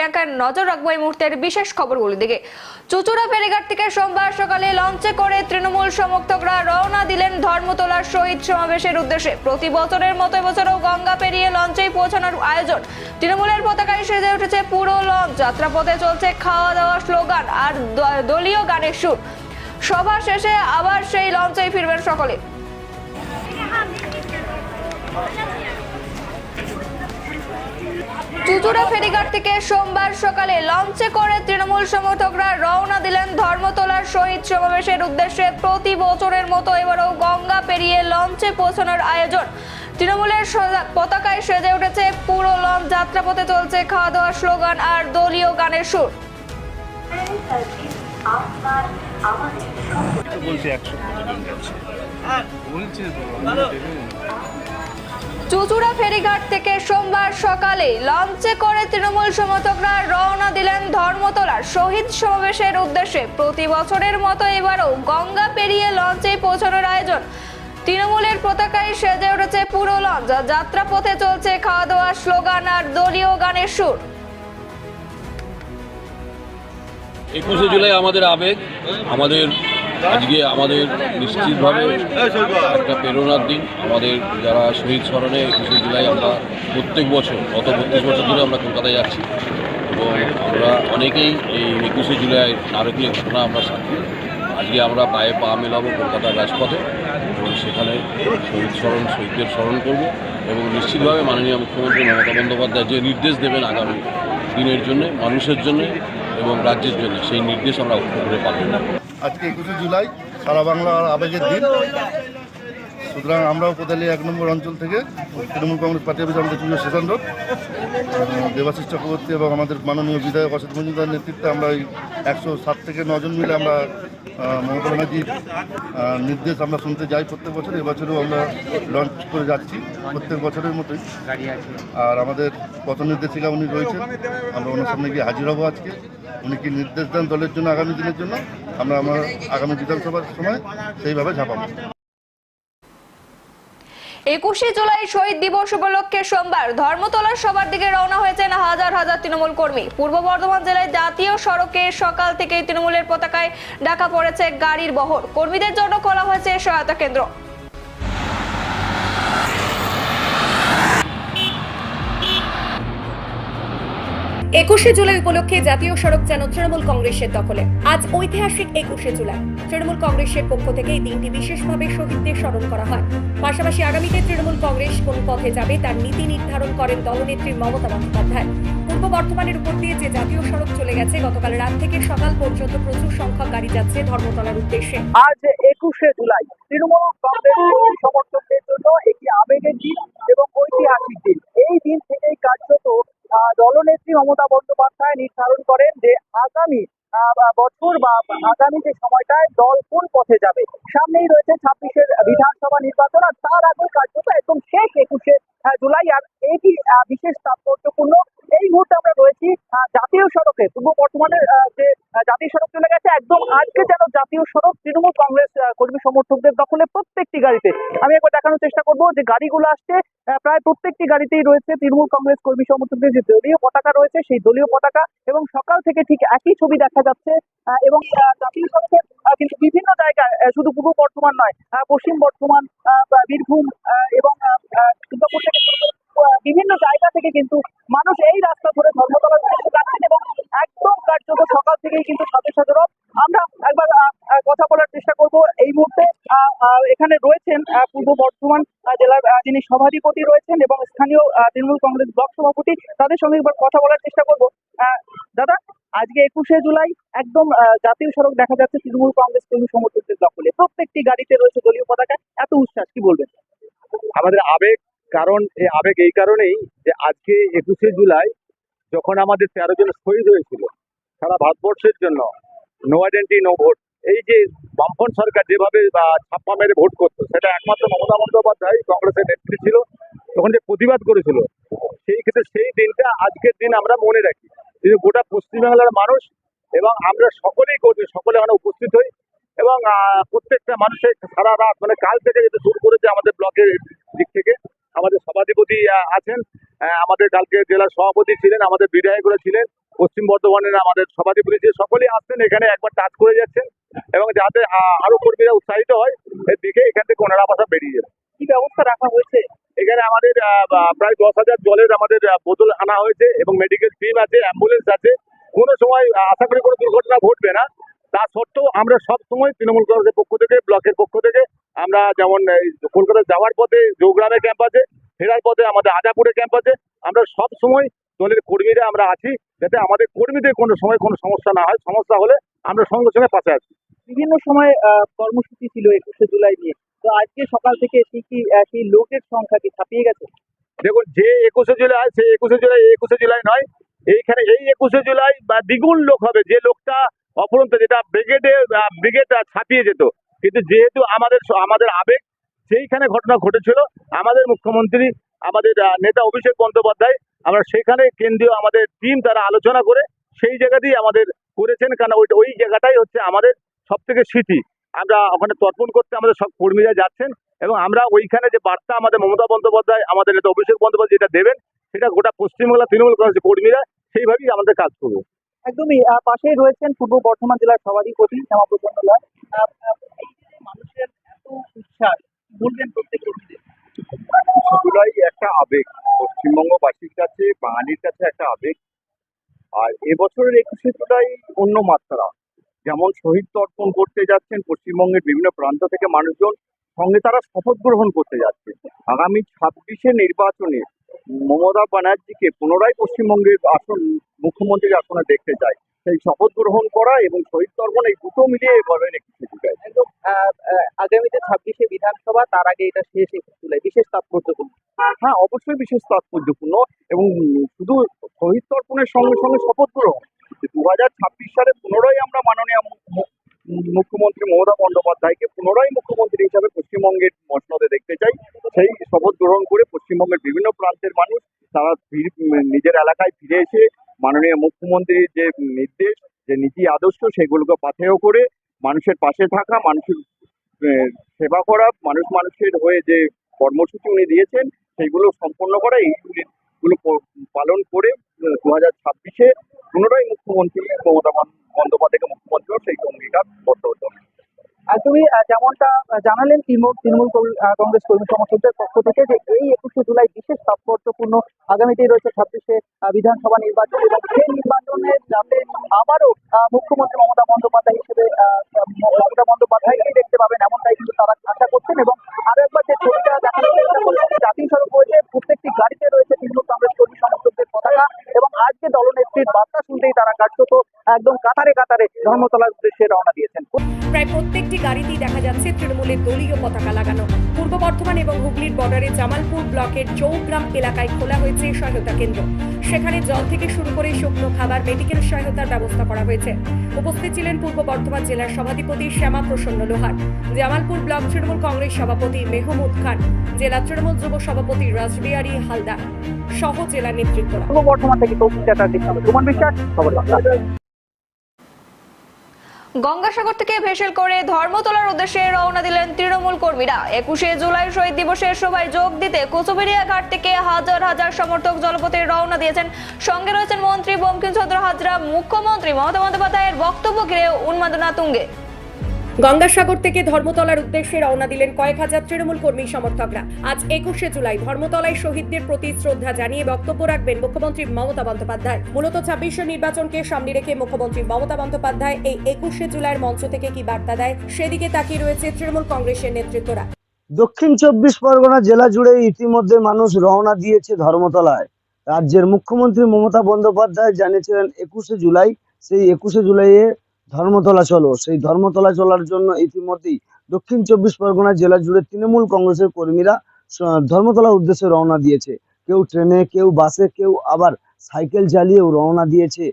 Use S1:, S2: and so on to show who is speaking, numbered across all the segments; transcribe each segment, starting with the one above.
S1: প্রিয়াঙ্কার নজর রাখব এই মুহূর্তের বিশেষ খবরগুলি দিকে চুচুড়া ফেরিঘাট থেকে সোমবার সকালে লঞ্চে করে তৃণমূল সমর্থকরা রওনা দিলেন ধর্মতলার শহীদ সমাবেশের উদ্দেশ্যে প্রতি বছরের মতো এবছরও গঙ্গা পেরিয়ে লঞ্চেই পৌঁছানোর আয়োজন তৃণমূলের পতাকায় সেজে উঠেছে পুরো লঞ্চ যাত্রাপথে চলছে খাওয়া দাওয়া স্লোগান আর দলীয় গানের সুর সভা শেষে আবার সেই লঞ্চেই ফিরবেন সকলে চুচুড়া ফেরিঘাট থেকে সোমবার সকালে লঞ্চে করে তৃণমূল সমর্থকরা রওনা দিলেন ধর্মতলার শহীদ সমাবেশের উদ্দেশ্যে প্রতি বছরের মতো এবারও গঙ্গা পেরিয়ে লঞ্চে পৌঁছানোর আয়োজন। তৃণমূলের সজা- পতাকায় সেজে উঠেছে পুরো লঞ্চ যাত্রাপথে চলছে খাওয়া দাওয়া স্লোগান আর দলীয় গানের সুর।
S2: তো।
S1: চুচুড়া ফেরিঘাট থেকে সোমবার সকালে লঞ্চে করে তৃণমূল সমর্থকরা রওনা দিলেন ধর্মতলার শহীদ সমাবেশের উদ্দেশ্যে। প্রতি বছরের মতো এবারও গঙ্গা পেরিয়ে লঞ্চে পৌঁছানোর আয়োজন। তৃণমূলের পতাকায় সেজে উঠেছে পুরো লঞ্চ। আর যাত্রাপথে চলছে খাওয়া দাওয়া স্লোগান আর দলীয় গানের সুর।
S3: একুশে জুলাই আমাদের আবেগ, আমাদের আজকে আমাদের নিশ্চিতভাবে একটা প্রেরণার দিন। আমাদের যারা শহীদ স্মরণে একুশে জুলাই আমরা প্রত্যেক বছর, গত বত্রিশ বছর ধরে আমরা কলকাতায় যাচ্ছি। এবং আমরা অনেকেই এই একুশে জুলাই নারকীয় ঘটনা আমরা সাক্ষী। আজকে আমরা পায়ে পা মেলাবো কলকাতার রাজপথে এবং সেখানে শহীদ স্মরণ, শহীদদের স্মরণ করব এবং নিশ্চিতভাবে মাননীয় মুখ্যমন্ত্রী মমতা বন্দ্যোপাধ্যায় যে নির্দেশ দেবেন আগামী দিনের জন্য, মানুষের জন্য এবং রাজ্যের জন্য, সেই নির্দেশ আমরা করে পালন
S4: আজকে একুশে জুলাই সারা বাংলার আবেগের দিন। সুতরাং আমরাও কোদালি এক নম্বর অঞ্চল থেকে তৃণমূল কংগ্রেস পার্টি অফিস আমাদের পুজো স্টেশন রোড দেবাশিস চক্রবর্তী এবং আমাদের মাননীয় বিধায়ক অসিত মজুমদার নেতৃত্বে আমরা এই একশো সাত থেকে নজন মিলে আমরা মমতা ব্যানার্জির নির্দেশ আমরা শুনতে যাই প্রত্যেক বছর। এবছরও আমরা লঞ্চ করে যাচ্ছি প্রত্যেক বছরের মতোই। আর আমাদের পথ নির্দেশিকা উনি রয়েছেন। আমরা ওনার সামনে গিয়ে হাজির হব আজকে। উনি কি নির্দেশ দেন দলের জন্য আগামী দিনের জন্য? আমরা আমার আগামী বিধানসভার সময় সেইভাবে ঝাঁপাবো।
S1: একুশে জুলাই শহীদ দিবস উপলক্ষে সোমবার ধর্মতলার সবার দিকে রওনা হয়েছেন হাজার হাজার তৃণমূল কর্মী। পূর্ব বর্ধমান জেলায় জাতীয় সড়কে সকাল থেকে তৃণমূলের পতাকায় ডাকা পড়েছে গাড়ির বহর। কর্মীদের জন্য খোলা হয়েছে সহায়তা কেন্দ্র।
S5: একুশে জুলাই উপলক্ষে জাতীয় সড়ক যেন তৃণমূল কংগ্রেসের দখলে। আজ ঐতিহাসিক একুশে জুলাই। তৃণমূল কংগ্রেসের পক্ষ থেকে এই দিনটি বিশেষভাবে শহীদদের স্মরণ করা হয়। পাশাপাশি আগামীতে তৃণমূল কংগ্রেস কোন পথে যাবে তার নীতি নির্ধারণ করেন দলনেত্রী মমতা বন্দ্যোপাধ্যায়। পূর্ব বর্ধমানের উপর দিয়ে যে জাতীয় সড়ক চলে গেছে, গতকাল রাত থেকে সকাল পর্যন্ত প্রচুর সংখ্যক গাড়ি যাচ্ছে ধর্মতলার উদ্দেশ্যে।
S6: আজ একুশে জুলাই। তৃণমূল কংগ্রেস সমর্থকদের জন্য একটি আবেগের দিন এবং ঐতিহাসিক দিন। এই দিন থেকেই কার্যত দলনেত্রী মমতা বন্দ্যোপাধ্যায় নির্ধারণ করেন যে আগামী বছর বা আগামী যে সময়টায় দল কোন পথে যাবে। সামনেই রয়েছে ছাব্বিশের বিধানসভা নির্বাচন আর তার আগে কার্যত একদম শেষ একুশে জুলাই। আর এটি বিশেষ তাৎপর্যপূর্ণ। এই মুহূর্তে আমরা রয়েছি জাতীয় সড়কে। পূর্ব বর্তমানের যে জাতীয় সড়ক চলে গেছে, একদম আজকে জাতীয় সড়ক তৃণমূল কংগ্রেস কর্মী সমর্থকদের দখলে প্রত্যেকটি গাড়িতে। আমি একবার দেখানোর চেষ্টা করব যে গাড়িগুলো আসছে প্রায় প্রত্যেকটি গাড়িতেই রয়েছে তৃণমূল কংগ্রেস কর্মী সমর্থকদের যে দলীয় পতাকা রয়েছে, সেই দলীয় পতাকা এবং সকাল থেকে ঠিক একই ছবি দেখা যাচ্ছে এবং জাতীয় সড়কের কিন্তু বিভিন্ন জায়গায় শুধু পূর্ব বর্ধমান নয় পশ্চিম বর্ধমান বীরভূম এবং দুর্গাপুর থেকে বিভিন্ন জায়গা থেকে কিন্তু মানুষ এই রাস্তা ধরে যাচ্ছেন এবং একদম কার্যত সকাল থেকেই কিন্তু সাথে রব আমরা একবার আহ, আহ, কথা বলার চেষ্টা করব এই মুহূর্তে। এখানে রয়েছেন পূর্ব বর্ধমান জেলার যিনি সভাধিপতি রয়েছেন এবং স্থানীয় তৃণমূল কংগ্রেস ব্লক সভাপতি, তাদের সঙ্গে একবার কথা বলার চেষ্টা করব। দাদা, আজকে একুশে জুলাই, একদম জাতীয় সড়ক দেখা যাচ্ছে তৃণমূল কংগ্রেস কর্মী সমর্থকদের দখলে প্রত্যেকটি গাড়িতে রয়েছে দলীয় পতাকা। এত উচ্ছ্বাস, কি বলবেন?
S7: আমাদের আবেগ, কারণ এই আবেগ এই কারণেই যে আজকে একুশে জুলাই যখন আমাদের তেরো জন শহীদ হয়েছিল, সারা ভারতবর্ষের জন্য নো আইডেন্টি নো ভোট এই যে বামফ্রন্ট সরকার যেভাবে ছাপ্পা মেরে ভোট করতো, সেটা একমাত্র মমতা বন্দ্যোপাধ্যায়, কংগ্রেসের নেত্রী ছিল, তখন যে প্রতিবাদ করেছিল, সেই ক্ষেত্রে সেই দিনটা, আজকের দিন আমরা মনে রাখি। কিন্তু গোটা পশ্চিমবাংলার মানুষ, এবং আমরা সকলেই করছি, সকলে আমরা উপস্থিত হই, এবং প্রত্যেকটা মানুষের সারা রাত মানে কাল থেকে যেতে শুরু করেছে আমাদের ব্লকের দিক থেকে, আমাদের সভাধিপতি আছেন আমাদের কালকে জেলার সভাপতি ছিলেন, আমাদের বিধায়করা ছিলেন, পশ্চিম বর্ধমানের আমাদের সভাধিপতি যে সকলেই আসছেন, এখানে একবার টাচ করে যাচ্ছেন এবং যাতে আরও কর্মীরা উৎসাহিত হয় এর দিকে এখান থেকে ওনারা পাশা বেরিয়ে যাবে।
S6: কি ব্যবস্থা রাখা হয়েছে?
S7: এখানে আমাদের প্রায় দশ হাজার জলের আমাদের বোতল আনা হয়েছে এবং মেডিকেল টিম আছে অ্যাম্বুলেন্স আছে। কোনো সময় আশা করি কোনো দুর্ঘটনা ঘটবে না। তা সত্ত্বেও আমরা সব সময় তৃণমূল কংগ্রেসের পক্ষ থেকে ব্লকের পক্ষ থেকে আমরা যেমন কলকাতা যাওয়ার পথে জৌগ্রামে ক্যাম্প আছে ফেরার পথে আমাদের আজাপুরে ক্যাম্প আছে আমরা সব সময় দলের কর্মীরা আমরা আছি যাতে আমাদের কর্মীদের কোনো সময় কোনো সমস্যা না হয়। সমস্যা হলে আমরা সঙ্গে সঙ্গে পাশে আছি।
S6: বিভিন্ন সময় কর্মসূচি ছিল একুশে জুলাই নিয়ে। তো আজকে সকাল থেকে কি আহ, সেই লোকের সংখ্যা কি ছাপিয়ে গেছে?
S7: দেখুন যে একুশে জুলাই সেই একুশে জুলাই একুশে জুলাই নয় এইখানে এই একুশে জুলাই বা দ্বিগুণ লোক হবে যে লোকটা অপরন্ত যেটা ব্রিগেডে ব্রিগেড ছাপিয়ে যেত। কিন্তু যেহেতু আমাদের আমাদের আবেগ সেইখানে ঘটনা ঘটেছিল। আমাদের মুখ্যমন্ত্রী আমাদের নেতা অভিষেক বন্দ্যোপাধ্যায় আমরা সেখানে কেন্দ্রীয় আমাদের টিম তারা আলোচনা করে সেই জায়গাতেই আমাদের করেছেন। কারণ ওই জায়গাটাই হচ্ছে আমাদের সব থেকে স্মৃতি। আমরা ওখানে তর্পণ করতে আমাদের সব কর্মীরা যাচ্ছেন এবং আমরা ওইখানে যে বার্তা আমাদের মমতা বন্দ্যোপাধ্যায় আমাদের নেতা অভিষেক বন্দ্যোপাধ্যায় যেটা দেবেন সেটা গোটা পশ্চিমবাংলা তৃণমূল কংগ্রেসের কর্মীরা সেইভাবেই আমাদের কাজ করবে।
S6: একদমই পাশেই রয়েছেন পূর্ব বর্ধমান জেলার সভাধিপতি শ্যামাপ্রচন্ড এই যে মানুষের এত উচ্ছ্বাস বলবেন প্রত্যেক কর্মীদের।
S7: জুলাই একটা আবেগ। পশ্চিমবঙ্গবাসীর কাছে বাঙালির কাছে একটা আবেগ। আর এবছরের একুশে জুলাই অন্য মাত্রা। যেমন শহীদ তর্পণ করতে যাচ্ছেন পশ্চিমবঙ্গের বিভিন্ন প্রান্ত থেকে মানুষজন সঙ্গে তারা শপথ গ্রহণ করতে যাচ্ছে আগামী ছাব্বিশে নির্বাচনে মমতা ব্যানার্জিকে পুনরায় পশ্চিমবঙ্গের আসন মুখ্যমন্ত্রীর আসনে দেখতে চায় সেই শপথ গ্রহণ করা এবং শহীদ তর্পণ এই দুটো মিলিয়ে
S6: একদম আহ, আহ, আগামীতে ছাব্বিশে বিধানসভা তার আগে এটা শেষ একুশে জুলাই বিশেষ তাৎপর্যপূর্ণ।
S7: হ্যাঁ অবশ্যই বিশেষ তাৎপর্যপূর্ণ এবং শুধু শহীদ তর্পণের সঙ্গে সঙ্গে শপথ গ্রহণ দু হাজার ছাব্বিশ সালে পুনরায় আমরা মাননীয় মুখ্যমন্ত্রী মমতা বন্দ্যোপাধ্যায়কে পুনরায় মুখ্যমন্ত্রী হিসাবে পশ্চিমবঙ্গের মসনদে দেখতে চাই। সেই শপথ গ্রহণ করে পশ্চিমবঙ্গের বিভিন্ন প্রান্তের মানুষ তারা নিজের এলাকায় ফিরে এসে মাননীয় মুখ্যমন্ত্রীর যে নির্দেশ, যে নীতি আদর্শ, সেগুলোকে পাথেয় করে মানুষের পাশে থাকা, মানুষের সেবা করা, মানুষ মানুষের হয়ে যে কর্মসূচি উনি দিয়েছেন, সেইগুলো সম্পন্ন করা, এইগুলো প- পালন করে দু হাজার ছাব্বিশে পুনরায় মুখ্যমন্ত্রী মমতা বন্দ- বন্দ্যোপাধ্যায়কে মুখ্যমন্ত্রী সেই অঙ্গীকার করতে হতে
S6: একদমই যেমনটা জানালেন তৃণমূল তৃণমূল কংগ্রেস কর্মী সমর্থকদের পক্ষ থেকে যে এই একুশে জুলাই বিশেষ তাৎপর্যপূর্ণ আগামীতেই রয়েছে ছাব্বিশে বিধানসভা নির্বাচন এবং সেই নির্বাচনে যাতে আবারও মুখ্যমন্ত্রী মমতা ধর্মতলার উদ্দেশ্যে রওনা দিয়েছেন।
S5: প্রায় প্রত্যেকটি গাড়িতেই দেখা যাচ্ছে তৃণমূলের দলীয় পতাকা লাগানো। পূর্ব বর্ধমান এবং হুগলির বর্ডারে জামালপুর ব্লকের চৌগ্রাম এলাকায় খোলা হয়েছে সহায়তা কেন্দ্র। সেখানে জল থেকে শুরু করে শুকনো খাবার মেডিকেল সহায়তার ব্যবস্থা করা হয়েছে। উপস্থিত ছিলেন পূর্ব বর্ধমান জেলার সভাধিপতি শ্যামা প্রসন্ন লোহার। জামালপুর ব্লক তৃণমূল কংগ্রেস সভাপতি মেহমুদ খান। জেলা তৃণমূল যুব সভাপতি রাসবিহারী হালদার সহ জেলা নেতৃত্বরা।
S6: পূর্ব বর্ধমান থেকে কৌশিক চ্যাটার্জির সঙ্গে সুমন বিশ্বাস খবর
S1: গঙ্গাসাগর থেকে ভেসেল করে ধর্মতলার উদ্দেশ্যে রওনা দিলেন তৃণমূল কর্মীরা। একুশে জুলাই শহীদ দিবসের সভায় যোগ দিতে কুচুবেরিয়া ঘাট থেকে হাজার হাজার সমর্থক জলপথে রওনা দিয়েছেন। সঙ্গে রয়েছেন মন্ত্রী বঙ্কিমচন্দ্র হাজরা, মুখ্যমন্ত্রী মমতা বন্দ্যোপাধ্যায়ের বক্তব্য ঘিরে উন্মাদনা তুঙ্গে।
S5: গঙ্গাসাগর থেকে ধর্মতলার উদ্দেশ্যে রওনা দিলেন কয়েক হাজার তৃণমূল কর্মী সমর্থকরা। আজ একুশে জুলাই ধর্মতলায় শহীদদের প্রতি শ্রদ্ধা জানিয়ে বক্তব্য রাখবেন মুখ্যমন্ত্রী মমতা বন্দ্যোপাধ্যায়। মূলত ছাব্বিশে নির্বাচনকে সামনে রেখে মুখ্যমন্ত্রী মমতা বন্দ্যোপাধ্যায় এই একুশে জুলাইয়ের মঞ্চ থেকে কি বার্তা দেয়? সেদিকে তাকিয়ে রয়েছে তৃণমূল কংগ্রেসের নেতৃত্বরা।
S8: দক্ষিণ চব্বিশ পরগনা জেলা জুড়ে ইতিমধ্যে মানুষ রওনা দিয়েছে ধর্মতলায়। রাজ্যের মুখ্যমন্ত্রী মমতা বন্দ্যোপাধ্যায় জানিয়েছিলেন, একুশে জুলাই, সেই একুশে জুলাইয়ে ধর্মতলা চলো। সেই ধর্মতলা চলার জন্য ইতিমধ্যেই দক্ষিণ চব্বিশ পরগনা জেলা জুড়ে তৃণমূল কংগ্রেসের কর্মীরা ধর্মতলার উদ্দেশ্যে রওনা দিয়েছে। কেউ ট্রেনে, কেউ বাসে, কেউ আবার সাইকেল চালিয়েও রওনা দিয়েছে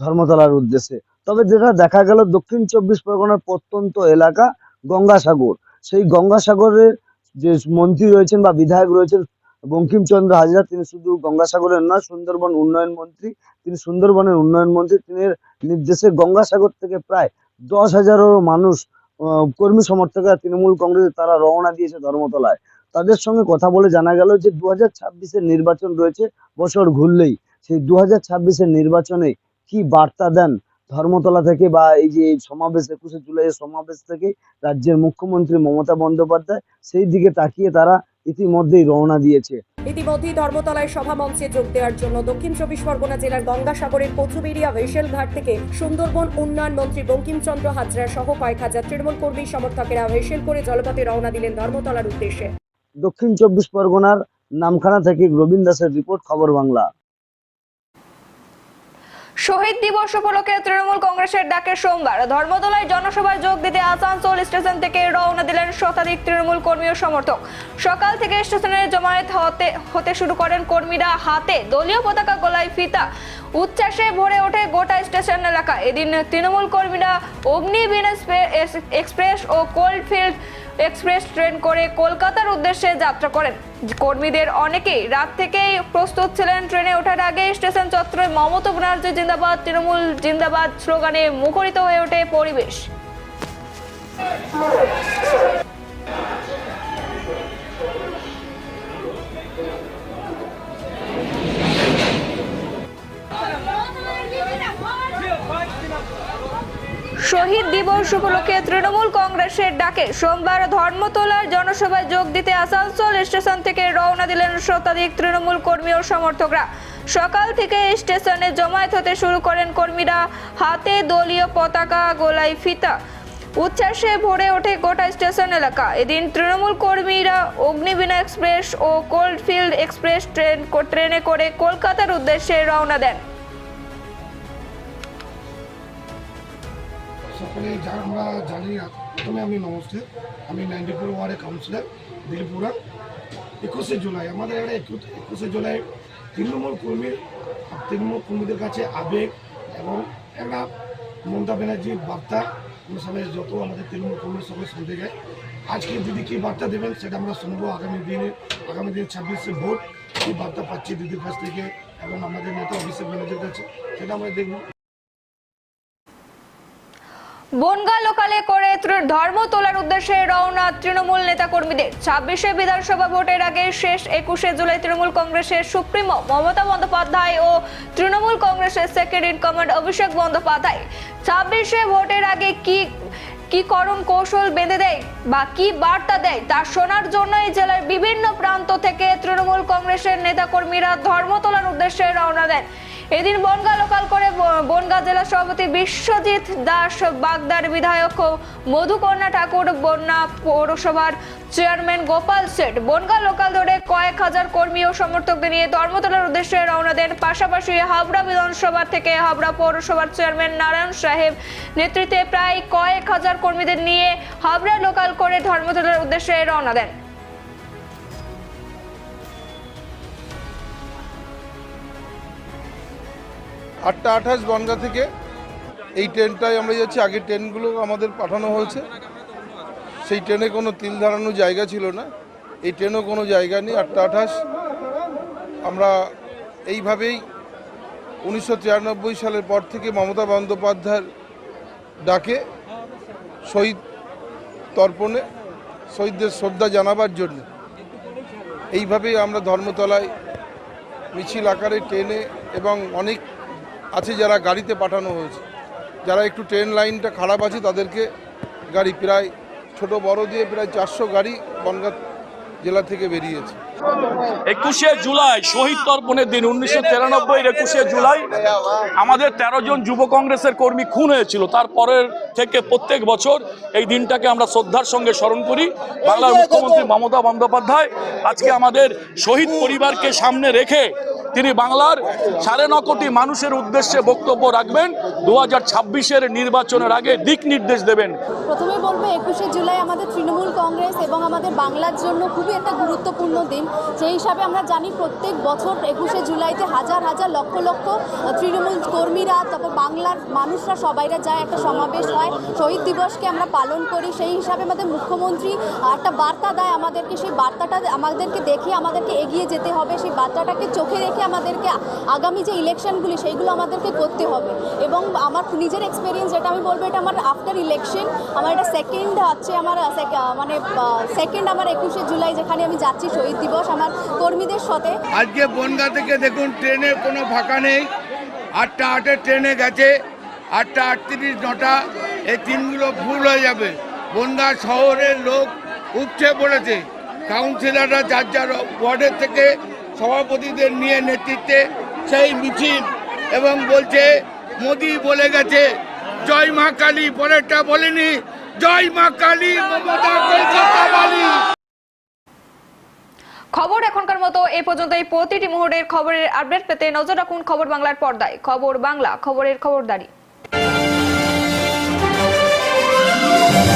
S8: ধর্মতলার উদ্দেশ্যে। তবে যেটা দেখা গেল, দক্ষিণ চব্বিশ পরগনার প্রত্যন্ত এলাকা গঙ্গাসাগর। সেই গঙ্গাসাগরের যে মন্ত্রী রয়েছেন বা বিধায়ক রয়েছেন বঙ্কিমচন্দ্র হাজরা, তিনি শুধু গঙ্গাসাগরের নয়, সুন্দরবন উন্নয়ন মন্ত্রী। তিনি সুন্দরবনের উন্নয়ন মন্ত্রী। তিনি নির্দেশে গঙ্গাসাগর থেকে প্রায় দশ হাজারেরও মানুষ কর্মী সমর্থকরা তৃণমূল কংগ্রেস তারা রওনা দিয়েছে ধর্মতলায়। তাদের সঙ্গে কথা বলে জানা গেল যে দু হাজার নির্বাচন রয়েছে, বছর ঘুরলেই। সেই দু হাজার নির্বাচনে কি বার্তা দেন ধর্মতলা থেকে বা এই যে সমাবেশ, একুশে জুলাইয়ের সমাবেশ থেকে রাজ্যের মুখ্যমন্ত্রী মমতা বন্দ্যোপাধ্যায়? সেই দিকে তাকিয়ে তারা ইতিমধ্যেই রওনা দিয়েছে।
S5: ইতিমধ্যেই ধর্মতলায় সভা মঞ্চে যোগ দেওয়ার জন্য দক্ষিণ চব্বিশ পরগনা জেলার গঙ্গাসাগরের কচুবেড়িয়া ভেসেল ঘাট থেকে সুন্দরবন উন্নয়ন মন্ত্রী বঙ্কিমচন্দ্র হাজরা সহ কয়েক হাজার তৃণমূল কর্মী সমর্থকেরা ভেসেল করে জলপথে রওনা দিলেন ধর্মতলার উদ্দেশ্যে।
S8: দক্ষিণ চব্বিশ পরগনার নামখানা থেকে রবীন্দ্র দাসের রিপোর্ট খবর বাংলা।
S1: শহীদ দিবস উপলক্ষে তৃণমূল কংগ্রেসের ডাকে সোমবার ধর্মতলায় জনসভায় যোগ দিতে আসানসোল স্টেশন থেকে রওনা দিলেন শতাধিক তৃণমূল কর্মী ও সমর্থক। সকাল থেকে স্টেশনে জমায়েত হতে হতে শুরু করেন কর্মীরা হাতে দলীয় পতাকা গলায় ফিতা। উচ্ছ্বাসে ভরে ওঠে গোটা স্টেশন এলাকা। এদিন তৃণমূল কর্মীরা অগ্নিবীণ এক্সপ্রেস ও কোল্ডফিল্ড এক্সপ্রেস ট্রেন করে কলকাতার উদ্দেশ্যে যাত্রা করেন। কর্মীদের অনেকেই রাত থেকেই প্রস্তুত ছিলেন ট্রেনে ওঠার আগে। স্টেশন চত্বরে মমতা ব্যানার্জি জিন্দাবাদ, তৃণমূল জিন্দাবাদ স্লোগানে মুখরিত হয়ে ওঠে পরিবেশ। দিবস উপলক্ষে তৃণমূল কংগ্রেসের ডাকে সোমবার ধর্মতলার জনসভায় যোগ দিতে আসানসোল স্টেশন থেকে রওনা দিলেন শতাধিক তৃণমূল কর্মী ও সমর্থকরা। সকাল থেকে স্টেশনে জমায়েত হতে শুরু করেন কর্মীরা, হাতে দলীয় পতাকা, গোলায় ফিতা। উচ্ছ্বাসে ভরে ওঠে গোটা স্টেশন এলাকা। এদিন তৃণমূল কর্মীরা অগ্নিবীণা এক্সপ্রেস ও কোল্ডফিল্ড এক্সপ্রেস ট্রেন, ট্রেনে করে কলকাতার উদ্দেশ্যে রওনা দেন।
S9: সকলে যা আমরা জানি না, প্রথমে আমি নমস্তে। আমি নাইনটিপুর ওয়ার্ডের কাউন্সিলর, দিলপুরা। একুশে জুলাই, আমাদের এখানে একুশ- জুলাই তৃণমূল কর্মীর তৃণমূল কর্মীদের কাছে আবেগ এবং একটা মমতা ব্যানার্জির বার্তা। অনুসারে যত আমাদের তৃণমূল কর্মীর সবাই শুনতে যায়। আজকে দিদি কী বার্তা দেবেন সেটা আমরা শুনব আগামী দিনে, আগামী দিন ছাব্বিশে ভোট। কী বার্তা পাচ্ছি দিদির কাছ থেকে এবং আমাদের নেতা অভিষেক ব্যানার্জির কাছে, সেটা আমরা দেখব।
S1: বনগা লোকালে করে ধর্ম তোলার উদ্দেশ্যে রওনা তৃণমূল নেতা কর্মীদের ছাব্বিশে বিধানসভা ভোটের আগে শেষ একুশে জুলাই তৃণমূল কংগ্রেসের সুপ্রিমো মমতা বন্দ্যোপাধ্যায় ও তৃণমূল কংগ্রেসের secretary in command Abhishek Bandyopadhyay. ছাব্বিশে ভোটের আগে কি কি করণ কৌশল বেঁধে দেয় বা কি বার্তা দেয় তা শোনার জন্যই জেলার বিভিন্ন প্রান্ত থেকে তৃণমূল কংগ্রেসের নেতাকর্মীরা ধর্মতলার উদ্দেশ্যে রওনা দেন। এদিন বনগা লোকাল করে বনগা জেলা সভাপতি বিশ্বজিৎ দাস, বাগদার বিধায়ক মধুকন্যা ঠাকুর বন্যা পৌরসভার চেয়ারম্যান গোপাল সেট বনগা লোকাল ধরে কয়েক হাজার কর্মী ও সমর্থকদের নিয়ে ধর্মতলার উদ্দেশ্যে রওনা দেন। পাশাপাশি হাবড়া বিধানসভা থেকে হাবড়া পৌরসভার চেয়ারম্যান নারায়ণ সাহেব নেতৃত্বে প্রায় কয়েক হাজার কর্মীদের নিয়ে হাবড়া লোকাল করে ধর্মতলার উদ্দেশ্যে রওনা দেন।
S10: আটটা আঠাশ বনগা থেকে এই ট্রেনটাই আমরা যাচ্ছি। আগের ট্রেনগুলো আমাদের পাঠানো হয়েছে। সেই ট্রেনে কোনো তিল ধারানোর জায়গা ছিল না। এই ট্রেনও কোনো জায়গা নেই, আটটা আঠাশ। আমরা এইভাবেই উনিশশো তিরানব্বই সালের পর থেকে মমতা বন্দ্যোপাধ্যায়ের ডাকে শহীদ তর্পণে, শহীদদের শ্রদ্ধা জানাবার জন্য। এইভাবেই আমরা ধর্মতলায় মিছিল আকারে ট্রেনে এবং অনেক আছে যারা গাড়িতে পাঠানো হয়েছে। যারা একটু ট্রেন লাইনটা খারাপ আছে, তাদেরকে গাড়ি প্রায় ছোট বড় দিয়ে প্রায় চারশো গাড়ি বনগাঁ জেলা থেকে বেরিয়েছে।
S2: একুশে জুলাই, শহীদ তর্পণের দিন, উনিশশো তিরানব্বই একুশে জুলাই, আমাদের তেরো জন যুব কংগ্রেসের কর্মী খুন হয়েছিল। তারপরের থেকে প্রত্যেক বছর এই দিনটাকে আমরা শ্রদ্ধার সঙ্গে স্মরণ করি। বাংলার মুখ্যমন্ত্রী মমতা বন্দ্যোপাধ্যায় আজকে আমাদের শহীদ পরিবারকে সামনে রেখে তিনি বাংলার সাড়ে ন কোটি মানুষের উদ্দেশ্যে বক্তব্য রাখবেন। দু হাজার নির্বাচনের আগে দিক নির্দেশ দেবেন।
S11: প্রথমে বলব, একুশে জুলাই আমাদের তৃণমূল কংগ্রেস এবং আমাদের বাংলার জন্য খুবই একটা গুরুত্বপূর্ণ দিন। সেই হিসাবে আমরা জানি প্রত্যেক বছর একুশে জুলাইতে হাজার হাজার লক্ষ লক্ষ তৃণমূল কর্মীরা, তারপর বাংলার মানুষরা সবাইরা যায় একটা সমাবেশ হয়, শহীদ দিবসকে আমরা পালন করি। সেই হিসাবে আমাদের মুখ্যমন্ত্রী একটা বার্তা দেয় আমাদেরকে, সেই বার্তাটা আমাদেরকে দেখে আমাদেরকে এগিয়ে যেতে হবে, সেই বার্তাটাকে চোখে রেখে আমাদেরকে আগামী যে ইলেকশনগুলি সেইগুলো আমাদেরকে করতে হবে। এবং আমার নিজের এক্সপিরিয়েন্স যেটা আমি বলব, এটা আমার আফটার ইলেকশন আমার এটা সেকেন্ড হচ্ছে আমার মানে সেকেন্ড আমার একুশে জুলাই যেখানে আমি যাচ্ছি, শহীদ দিবস আমার কর্মীদের সাথে।
S9: আজকে বনগা থেকে দেখুন, ট্রেনে কোনো ফাঁকা নেই।
S12: আটটা আটের ট্রেনে গেছে, আটটা আটত্রিশ নটা, এই তিনগুলো ফুল হয়ে যাবে। বনগা শহরের লোক উপচে পড়েছে। কাউন্সিলররা যার যার ওয়ার্ডের থেকে সভাপতিদের নিয়ে নেতৃত্বে সেই মিছিল এবং বলছে, মোদি বলে গেছে, জয় মা কালী, পরেরটা বলেনি। জয় মা কালী, মমতা কলকাতা
S1: খবর এখনকার মতো এ পর্যন্তই। প্রতিটি মুহূর্তের খবরের আপডেট পেতে নজর রাখুন খবর বাংলার পর্দায়। খবর বাংলা, খবরের খবরদারি।